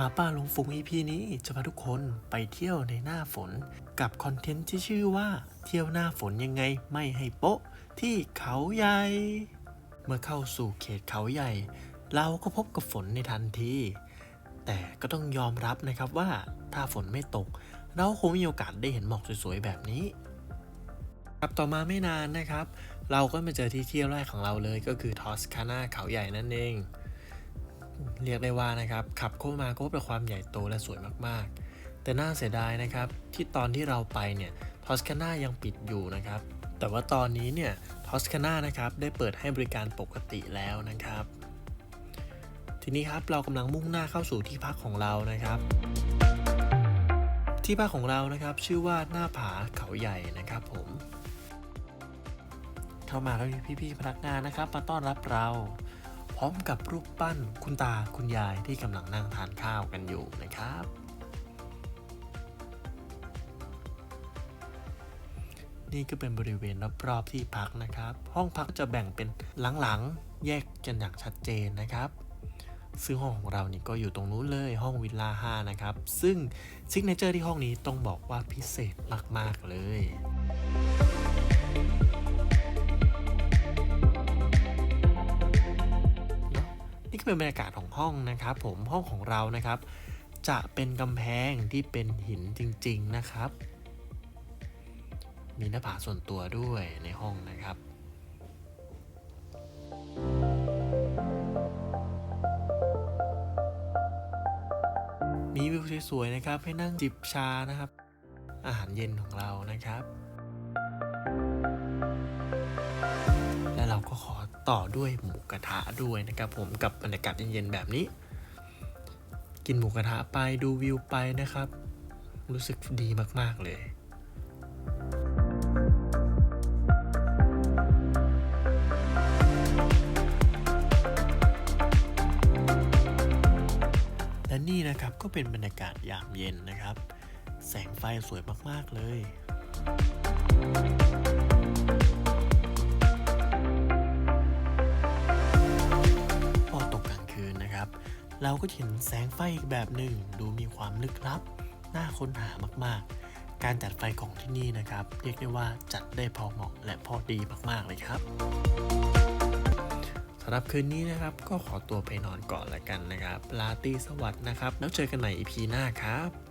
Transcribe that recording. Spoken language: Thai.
มาป้าลงฟุง EP นี้จะพาทุกคนไปเที่ยวในหน้าฝน กับคอนเทนต์ที่ชื่อว่าเที่ยวหน้าฝนยังไงไม่ให้โป๊ะ ที่เขาใหญ่ เมื่อเข้าสู่เขตเขาใหญ่ เราก็พบกับฝนในทันที แต่ก็ต้องยอมรับนะครับว่าถ้าฝนไม่ตก เราคงมีโอกาสได้เห็นหมอกสวยๆแบบนี้ ครับต่อมาไม่นานนะครับ เราก็มาเจอที่เที่ยวแรกของเราเลยก็คือทอสคานาเขาใหญ่นั่นเอง เรียกได้ว่านะครับขับเข้ามาก็พบกับความใหญ่โตและสวยมากๆ แต่น่าเสียดายนะครับที่ตอนที่เราไปเนี่ยทอสคานายังปิดอยู่นะครับ แต่ว่าตอนนี้เนี่ยทอสคานานะครับได้เปิดให้บริการปกติแล้วนะครับ ทีนี้ครับเรากำลังมุ่งหน้าเข้าสู่ที่พักของเรานะครับ ที่พักของเรานะครับชื่อว่าหน้าผาเขาใหญ่นะครับผม เข้ามาก็มีพี่ๆพนักงานนะครับ มาต้อนรับเรา ร้อมกับรูปปั้นคุณตาคุณยายที่กำลังนั่งทานข้าวกันอยู่นะครับ นี่ก็เป็นบริเวณรอบๆที่พักนะครับ ห้องพักจะแบ่งเป็นหลังๆ แยกกันอย่างชัดเจนนะครับซึ่งห้องของเรานี่ก็อยู่ตรงนู้นเลยห้องวิลล่า 5 นะครับ ซึ่งซิกเนเจอร์ที่ห้องนี้ต้องบอกว่าพิเศษมาก ๆ เลย ก็เป็นบรรยากาศของห้องนะครับ ผมห้องของเรานะครับ จะเป็นกำแพงที่เป็นหินจริง ๆนะครับ มีหน้าผาส่วนตัวด้วยในห้องนะครับมีวิวสวยๆนะครับ ให้นั่งจิบชานะครับ อาหารเย็นของเรานะครับ ต่อด้วยหมูกระทะด้วยนะครับผมกับบรรยากาศเย็นๆแบบนี้ กินหมูกระทะไปดูวิวไปนะครับ รู้สึกดีมากๆเลยและนี่นะครับก็เป็นบรรยากาศยามเย็นนะครับ แสงไฟสวยมาก ๆ เลย นะครับ เราก็เห็นแสงไฟอีกแบบหนึ่งดูมีความลึกลับ น่าค้นหามากๆ การจัดไฟของที่นี่นะครับ เรียกได้ว่าจัดได้พอเหมาะและพอดีมากๆเลยครับสำหรับคืนนี้นะครับก็ขอตัวไปนอนก่อนละกันนะครับลาตีสวัสดนะครับ แล้วเจอกันใหม่ EP หน้าครับ